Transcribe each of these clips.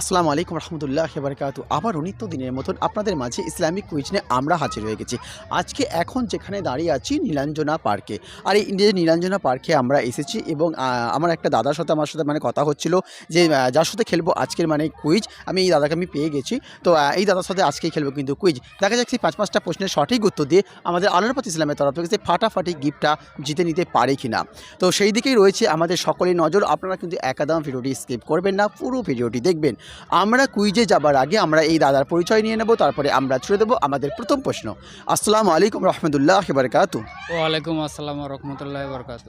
আসসালামু আলাইকুম রহমতুল্লাহ বারকাতু। আবারও নিত্য দিনের মতন আপনাদের মাঝে ইসলামিক কুইজ নিয়ে আমরা হাজির হয়ে গেছি। আজকে এখন যেখানে দাঁড়িয়ে আছি, নীলাঞ্জনা পার্কে। আর এই যে নীলাঞ্জনা পার্কে আমরা এসেছি এবং আমার একটা দাদার সাথে, আমার সাথে মানে কথা হচ্ছিল যে যার সাথে খেলব আজকের মানে কুইজ। আমি এই দাদাকে আমি পেয়ে গেছি। তো এই দাদার সাথে আজকেই খেলব কিন্তু কুইজ। দেখা যাচ্ছে পাঁচ, পাঁচটা প্রশ্নের সঠিক উত্তর দিয়ে আমাদের আলোরপতি ইসলামের তরফ থেকে ফাটাফাটি গিফটটা জিতে নিতে পারে কি না তো সেই দিকেই রয়েছে আমাদের সকলের নজর। আপনারা কিন্তু একাদম ভিডিওটি স্কিপ করবেন না, পুরো ভিডিওটি দেখবেন। আমরা কুইজে যাবার আগে আমরা এই দাদার পরিচয় নিয়ে নেব তারপরে আমরা ছুড়ে দেবো আমাদের প্রথম প্রশ্ন। আসসালামু আলাইকুম রহমতুল্লাহ বারকাতু। ওয়ালাইকুম আসসালাম রহমতুল্লাহ বরকাত।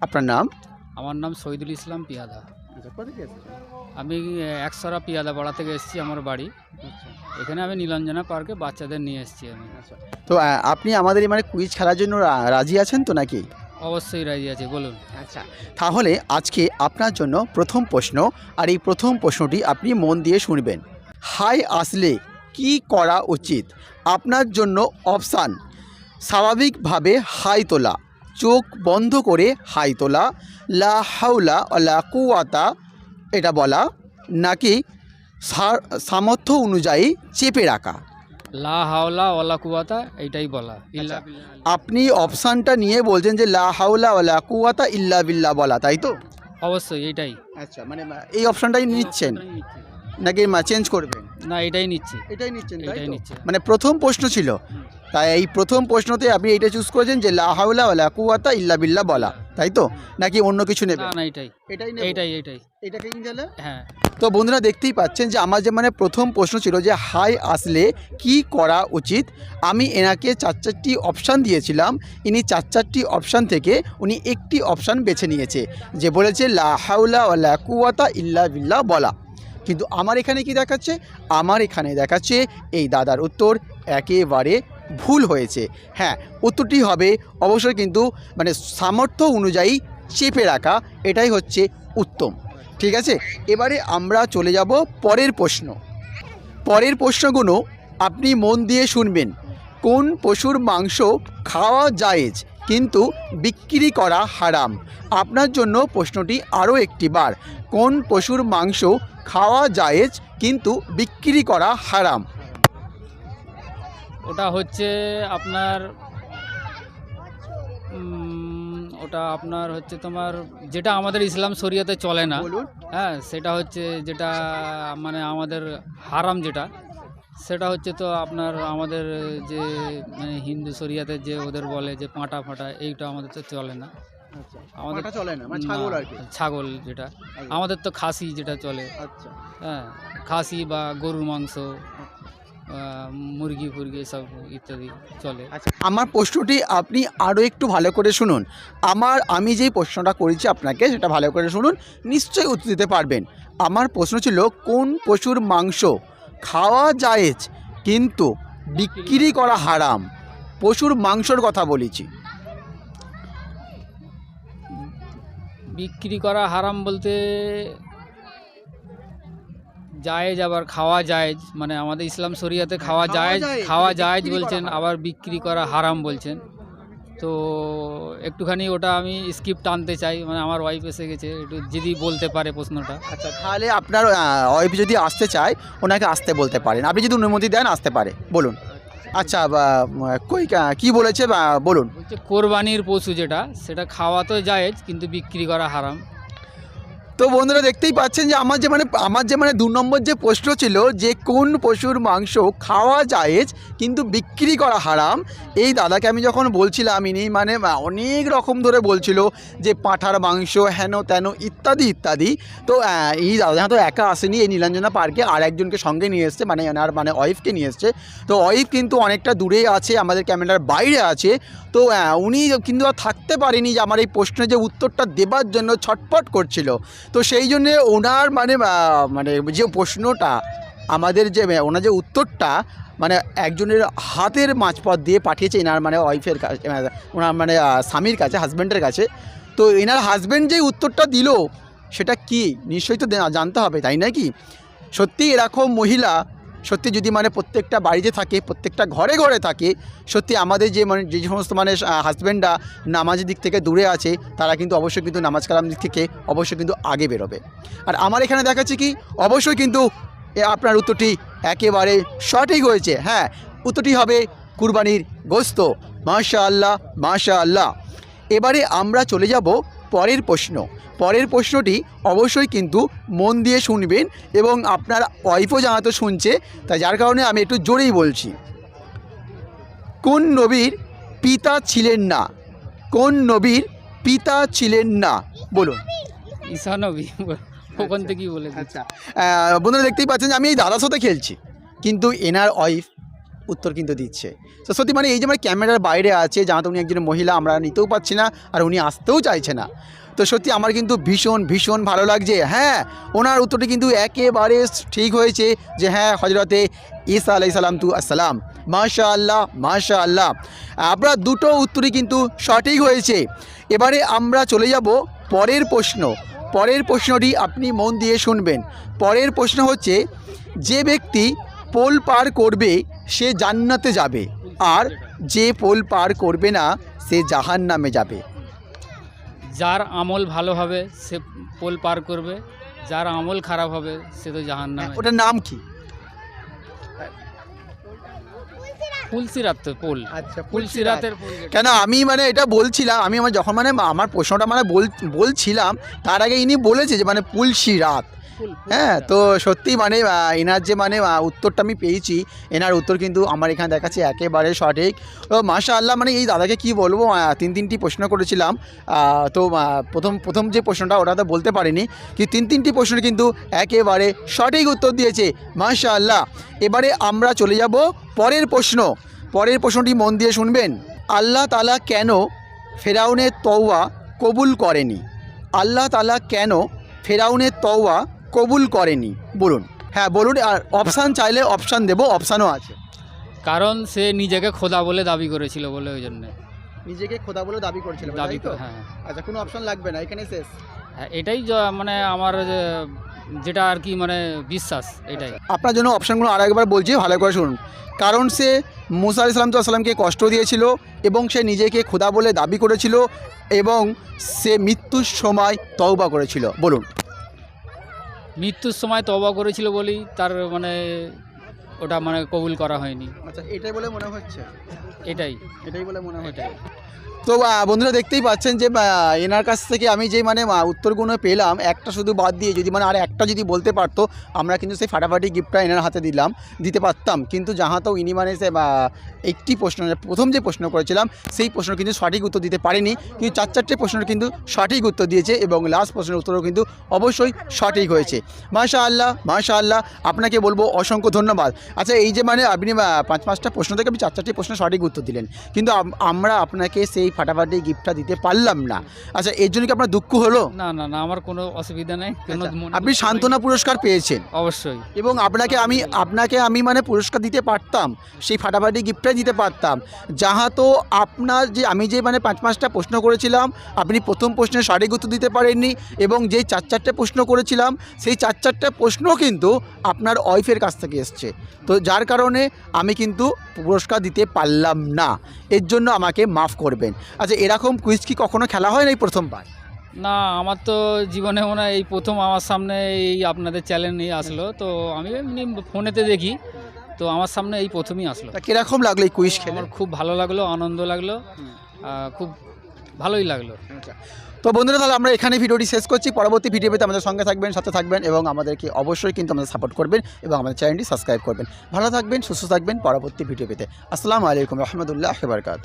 আপনার নাম? আমার নাম শহীদুল ইসলাম পিয়াদা। আমি একসরা পিয়াদা পাড়া থেকে এসেছি আমার বাড়ি। এখানে আমি নীলাঞ্জনা পার্কে বাচ্চাদের নিয়ে এসেছি আমি। তো আপনি আমাদের এই মানে কুইজ খেলার জন্য রা- রাজি আছেন তো নাকি? অবশ্যই রাজি আছে, বলুন। আচ্ছা তাহলে আজকে আপনার জন্য প্রথম প্রশ্ন, আর এই প্রথম প্রশ্নটি আপনি মন দিয়ে শুনবেন। হাই আসলে কি করা উচিত? আপনার জন্য অপশান, স্বাভাবিকভাবে হাই তোলা, চোখ বন্ধ করে হাই তোলা, লা হাউলা লা কুয়াতা এটা বলা, নাকি সামর্থ্য অনুযায়ী চেপে রাখা। লা হাওলা ওলা কুয়াতা এইটাই বলা ইল্লা আচ্ছা। আপনি অপশানটা নিয়ে বলছেন যে লা হাউলা লা কুয়াতা ইল্লা বিল্লা বলা তাই তো? অবশ্যই এইটাই। আচ্ছা মানে এই অপশনটাই নিচ্ছেন? এটাই নিচ্ছি। নাকি চেঞ্জ করবেন? না এটাই নিচ্ছি। এটাই নিচ্ছেন এটাই? নিচ্ছি। মানে প্রথম প্রশ্ন ছিল। তাই এই প্রথম প্রশ্নতে আপনি এটা চুজ করেছেন যে লা হাওলা ওয়ালা কুওয়াতা ইল্লা বিল্লাহ বলা তাই তো? নাকি অন্য কিছু নেবেন? না এটাই এটাই এইটাই এইটাই। এটাকে হ্যাঁ। তো বন্ধুরা দেখতেই পাচ্ছেন যে আমার যে মানে প্রথম প্রশ্ন ছিল যে হাই আসলে কি করা উচিত, আমি এনাকে চার চারটি অপশান দিয়েছিলাম, ইনি চার চারটি অপশান থেকে উনি একটি অপশান বেছে নিয়েছে, যে বলেছে লা হাউলা ওয়ালা কুওয়াতা ইল্লা বিল্লা বলা। কিন্তু আমার এখানে কি দেখাচ্ছে? আমার এখানে দেখাচ্ছে এই দাদার উত্তর একেবারে ভুল হয়েছে। হ্যাঁ উত্তরটি হবে অবশ্যই কিন্তু মানে সামর্থ্য অনুযায়ী চেপে রাখা, এটাই হচ্ছে উত্তম। ঠিক আছে? এবারে আমরা চলে যাব পরের প্রশ্ন। পরের প্রশ্নগুলো আপনি মন দিয়ে শুনবেন। কোন পশুর মাংস খাওয়া জায়েজ কিন্তু বিক্রি করা হারাম? আপনার জন্য প্রশ্নটি আরও একটি বার কোন পশুর মাংস খাওয়া জায়েজ কিন্তু বিক্রি করা হারাম? ওটা হচ্ছে আপনার ওটা আপনার হচ্ছে তোমার যেটা আমাদের ইসলাম শরিয়াতে চলে না। হ্যাঁ সেটা হচ্ছে যেটা মানে আমাদের হারাম যেটা সেটা হচ্ছে তো আপনার আমাদের যে মানে হিন্দু শরিয়াতে যে ওদের বলে যে পাঁটা ফাটা এইটা আমাদের তো চলে না। আমাদের পাঁটা চলে না মানে ছাগল আর কি? ছাগল যেটা। আমাদের তো খাসি যেটা চলে। আচ্ছা। হ্যাঁ খাসি বা গরুর মাংস। মুরগি ফুরগি সব ইত্যাদি চলে। আচ্ছা আমার প্রশ্নটি আপনি আরও একটু ভালো করে শুনুন। আমার আমি যেই প্রশ্নটা করেছি আপনাকে সেটা ভালো করে শুনুন নিশ্চয়ই উত্তর দিতে পারবেন। আমার প্রশ্ন ছিল কোন পশুর মাংস খাওয়া জায়েজ কিন্তু বিক্রি করা হারাম? পশুর মাংসর কথা বলেছি। বিক্রি করা হারাম বলতে জায়েজ আবার খাওয়া জায়েজ মানে আমাদের ইসলাম শরিয়াতে খাওয়া হ্যাঁ, খাওয়া জায়েজ খাওয়া মানে জায়েজ বলছেন আবার বিক্রি করা হারাম বলছেন। তো একটুখানি ওটা আমি স্কিপ টানতে চাই মানে আমার ওয়াইফ এসে গেছে একটু যদি বলতে পারে প্রশ্নটা। আচ্ছা তাহলে আপনার ওয়াইফ যদি আসতে চায় ওনাকে আসতে বলতে পারেন। আপনি যদি অনুমতি দেন আসতে পারে। বলুন। আচ্ছা কই কা- বলেছে বলুন। কোরবানির পশু যেটা সেটা খাওয়া তো জায়েজ কিন্তু বিক্রি করা হারাম। তো বন্ধুরা দেখতেই পাচ্ছেন যে আমার যে মানে আমার যে মানে দু নম্বর যে প্রশ্ন ছিল যে কোন পশুর মাংস খাওয়া জায়েজ কিন্তু বিক্রি করা হারাম, এই দাদাকে আমি যখন বলছিলাম, ইনি মানে অনেক রকম ধরে বলছিল যে পাঁঠার মাংস, হেন তেন ইত্যাদি ইত্যাদি। তো এই দাদা তো একা আসেনি এই নীলাঞ্জনা পার্কে, আর একজনকে সঙ্গে নিয়ে এসছে মানে এনার মানে ওয়াইফকে নিয়ে এসছে। তো ওয়াইফ কিন্তু অনেকটা দূরে আছে, আমাদের ক্যামেরার বাইরে আছে। তো উনি কিন্তু আর থাকতে পারেনি যে আমার এই প্রশ্নের যে উত্তরটা দেবার জন্য ছটপট করছিল। তো সেই জন্যে ওনার মানে মানে যে প্রশ্নটা, আমাদের যে ওনার যে উত্তরটা মানে একজনের হাতের মাঝপথ দিয়ে পাঠিয়েছে এনার মানে ওয়াইফের কাছে ওনার মানে স্বামীর কাছে হাজব্যান্ডের কাছে। তো এনার হাজব্যান্ড যে উত্তরটা দিল, সেটা কি? নিশ্চয়ই তো জানতে হবে, তাই নাকি সত্যি এরকম মহিলা সত্যি যদি মানে প্রত্যেকটা বাড়িতে থাকে, প্রত্যেকটা ঘরে ঘরে থাকে, সত্যি আমাদের যে মানে যে সমস্ত মানে হাজব্যান্ডরা নামাজের দিক থেকে দূরে আছে, তারা কিন্তু অবশ্যই কিন্তু নামাজ কালাম দিক থেকে অবশ্যই কিন্তু আগে বেরোবে। আর আমার এখানে দেখাচ্ছে কি, অবশ্যই কিন্তু আপনার উত্তরটি একেবারে সঠিক হয়েছে। হ্যাঁ উত্তরটি হবে কুরবানির গোস্ত মাশা আল্লাহ মাশা আল্লাহ এবারে আমরা চলে যাব পরের প্রশ্ন। পরের প্রশ্নটি অবশ্যই কিন্তু মন দিয়ে শুনবেন এবং আপনার ওয়াইফও জানাতো শুনছে তাই যার কারণে আমি একটু জোরেই বলছি। কোন নবীর পিতা ছিলেন না? কোন নবীর পিতা ছিলেন না? বলুন। ঈশা নবী ওখান থেকেই বলে আচ্ছা। বন্ধুরা দেখতেই পাচ্ছেন যে আমি এই দাদার সাথে খেলছি। কিন্তু এনার ওয়াইফ উত্তর কিন্তু দিচ্ছে। তো সত্যি মানে এই যে আমার ক্যামেরার বাইরে আছে জানাতে উনি একজন মহিলা, আমরা নিতেও পাচ্ছি না, আর উনি আসতেও চাইছে না। তো সত্যি আমার কিন্তু ভীষণ ভীষণ ভালো লাগছে। হ্যাঁ ওনার উত্তরটি কিন্তু একেবারে ঠিক হয়েছে যে হ্যাঁ হজরতে ঈসা আলাই সালাম তু, আসসালাম। মাশা আল্লাহ মাশা আল্লাহ আপনার দুটো উত্তরই কিন্তু সঠিক হয়েছে। এবারে আমরা চলে যাব পরের প্রশ্ন। পরের প্রশ্নটি আপনি মন দিয়ে শুনবেন। পরের প্রশ্ন হচ্ছে, যে ব্যক্তি পোল পার করবে সে জান্নাতে যাবে। আর যে পোল পার করবে না সে জাহান নামে যাবে। যার আমল ভালো হবে সে পোল পার করবে। যার আমল খারাপ হবে সে তো জাহান নামে ওটার নাম কি? পোল। আচ্ছা ফুলসিরাতের কেন আমি মানে এটা বলছিলাম আমি আমার যখন মানে আমার প্রশ্নটা মানে বল বলছিলাম তার আগে ইনি বলেছে যে মানে পুলসি রাত হ্যাঁ তো সত্যি মানে এনার যে মানে উত্তরটা আমি পেয়েছি এনার উত্তর কিন্তু আমার এখানে দেখাচ্ছে একেবারে সঠিক। তো মাশা আল্লাহ মানে এই দাদাকে কি বলব তিন তিনটি প্রশ্ন করেছিলাম। তো প্রথম প্রথম যে প্রশ্নটা ওটা তো বলতে পারিনি কি তিন তিনটি প্রশ্ন কিন্তু একেবারে সঠিক উত্তর দিয়েছে। মাশা আল্লাহ এবারে আমরা চলে যাব পরের প্রশ্ন। পরের প্রশ্নটি মন দিয়ে শুনবেন। আল্লাহ তালা কেন ফেরাউনের তওয়া কবুল করেনি? আল্লাহ তালা কেন ফেরাউনের তওয়া কবুল করেনি। বলুন। হ্যাঁ বলুন আর অপশান চাইলে অপশান দেবো অপশানও আছে। কারণ সে নিজেকে খোদা বলে দাবি করেছিল বলে ওই জন্য। নিজেকে খোদা বলে দাবি করেছিল দাবি করে- হ্যাঁ। আচ্ছা কোনো অপশান লাগবে না এখানে শেষ। হ্যাঁ এটাই মানে আমার যেটা আর কি মানে বিশ্বাস এটাই। আপনার জন্য অপশানগুলো আর একবার বলছি ভালো করে শুনুন। কারণ সে মুসা আলাইসালাম সাল্লামকে কষ্ট দিয়েছিল এবং সে নিজেকে খোদা বলে দাবি করেছিল এবং সে মৃত্যুর সময় তওবা করেছিল। বলুন। মৃত্যুর সময় তবা করেছিল বলেই তার মানে ওটা মানে কবুল করা হয়নি। আচ্ছা এটাই বলে মনে হচ্ছে? এটাই। এটাই বলে মনে এটাই তো বন্ধুরা দেখতেই পাচ্ছেন যে এনার কাছ থেকে আমি যে মানে উত্তরগুলো পেলাম, একটা শুধু বাদ দিয়ে যদি মানে আর একটা যদি বলতে পারতো, আমরা কিন্তু সেই ফাটাফাটি গিফটটা এনার হাতে দিলাম, দিতে পারতাম। কিন্তু যাহা তো ইনি মানে সে একটি প্রশ্ন মানে প্রথম যে প্রশ্ন করেছিলাম, সেই প্রশ্ন কিন্তু সঠিক উত্তর দিতে পারেনি। কিন্তু চার চারটে প্রশ্নের কিন্তু সঠিক উত্তর দিয়েছে এবং লাস্ট প্রশ্নের উত্তরও কিন্তু অবশ্যই সঠিক হয়েছে। মাশা আল্লাহ মাশা আল্লাহ আপনাকে বলব অসংখ্য ধন্যবাদ। আচ্ছা এই যে মানে আপনি পাঁচ পাঁচটা প্রশ্ন থেকে আপনি চার চারটি প্রশ্ন সঠিক উত্তর দিলেন। কিন্তু আমরা আপনাকে সেই ফাটাফাটি গিফটটা দিতে পারলাম না। আচ্ছা এর জন্য কি আপনার দুঃখ হলো? না না না আমার কোনো অসুবিধা নেই। আচ্ছা, মনে আপনি সান্ত্বনা পুরস্কার পেয়েছেন। অবশ্যই। এবং আপনাকে আমি আপনাকে আমি মানে পুরস্কার দিতে পারতাম সেই ফাটাফাটি গিফটটাই দিতে পারতাম। যাহা তো আপনার যে আমি যে মানে পাঁচ পাঁচটা প্রশ্ন করেছিলাম আপনি প্রথম প্রশ্নের সঠিক উত্তর দিতে পারেননি এবং যেই চার চারটে প্রশ্ন করেছিলাম সেই চার চারটে প্রশ্ন কিন্তু আপনার ওয়াইফের কাছ থেকে এসছে। তো যার কারণে আমি কিন্তু পুরস্কার দিতে পারলাম না। এর জন্য আমাকে মাফ করবেন। আচ্ছা এরকম কুইজ কি কখনো খেলা হয় না এই প্রথমবার? না আমার তো জীবনে মনে হয় এই প্রথম আমার সামনে এই আপনাদের চ্যানেল নিয়ে আসলো। তো আমি এমনি ফোনেতে দেখি। তো আমার সামনে এই প্রথমই আসলো। তা কীরকম লাগল এই কুইজ খেলে? আমার খুব ভালো লাগল আনন্দ লাগল। খুব ভালোই লাগল। তো বন্ধুরা, তাহলে আমরা এখানে ভিডিওটি শেষ করছি। পরবর্তী ভিডিও পেতে আমাদের সঙ্গে থাকবেন, সাথে থাকবেন এবং আমাদেরকে অবশ্যই কিন্তু আমাদের সাপোর্ট করবেন এবং আমাদের চ্যানেলটি সাবস্ক্রাইব করবেন। ভালো থাকবেন, সুস্থ থাকবেন। পরবর্তী ভিডিও পেতে। আসসালামু আলাইকুম রহমতুল্লাহ বারকাত